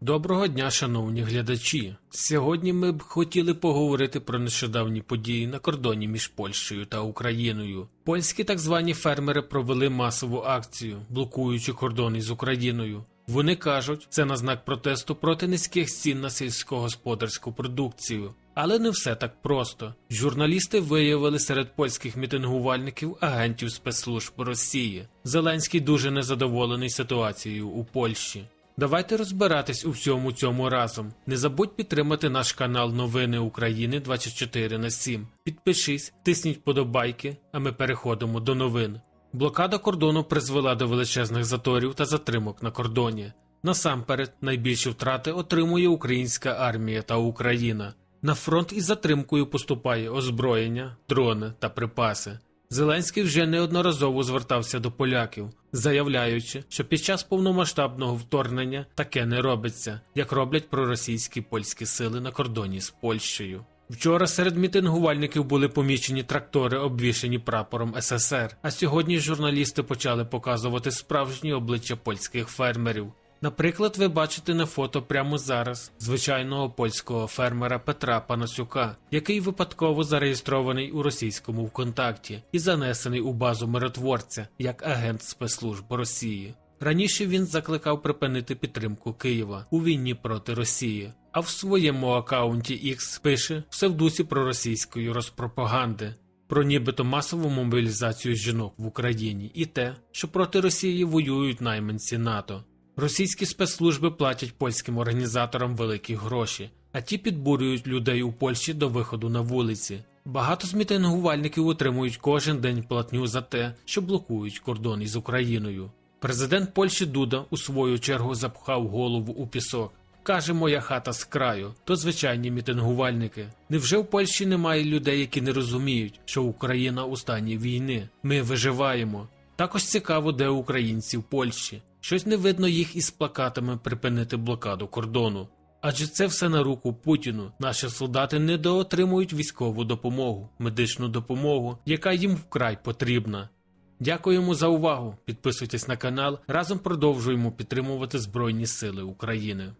Доброго дня, шановні глядачі. Сьогодні ми б хотіли поговорити про нещодавні події на кордоні між Польщею та Україною. Польські так звані фермери провели масову акцію, блокуючи кордон із Україною. Вони кажуть, це на знак протесту проти низьких цін на сільськогосподарську продукцію. Але не все так просто. Журналісти виявили серед польських мітингувальників агентів спецслужб Росії. Зеленський дуже незадоволений ситуацією у Польщі. Давайте розбиратись у всьому цьому разом. Не забудь підтримати наш канал Новини України 24 на 7. Підпишись, тисніть подобайки, а ми переходимо до новин. Блокада кордону призвела до величезних заторів та затримок на кордоні. Насамперед, найбільші втрати отримує українська армія та Україна. На фронт із затримкою поступає озброєння, дрони та припаси. Зеленський вже неодноразово звертався до поляків, заявляючи, що під час повномасштабного вторгнення таке не робиться, як роблять проросійські польські сили на кордоні з Польщею. Вчора серед мітингувальників були помічені трактори, обвішані прапором СССР. А сьогодні журналісти почали показувати справжні обличчя польських фермерів. Наприклад, ви бачите на фото прямо зараз звичайного польського фермера Петра Панасюка, який випадково зареєстрований у російському ВКонтакті і занесений у базу миротворця як агент спецслужб Росії. Раніше він закликав припинити підтримку Києва у війні проти Росії, а в своєму акаунті X пише все в дусі проросійської розпропаганди. Про нібито масову мобілізацію жінок в Україні і те, що проти Росії воюють найманці НАТО. Російські спецслужби платять польським організаторам великі гроші, а ті підбурюють людей у Польщі до виходу на вулиці. Багато з мітингувальників отримують кожен день платню за те, що блокують кордон із Україною. Президент Польщі Дуда у свою чергу запхав голову у пісок. Каже, моя хата з краю, то звичайні мітингувальники. Невже в Польщі немає людей, які не розуміють, що Україна у стані війни? Ми виживаємо. Також цікаво, де українці в Польщі. Щось не видно їх із плакатами припинити блокаду кордону. Адже це все на руку Путіну. Наші солдати недоотримують військову допомогу, медичну допомогу, яка їм вкрай потрібна. Дякуємо за увагу. Підписуйтесь на канал. Разом продовжуємо підтримувати Збройні Сили України.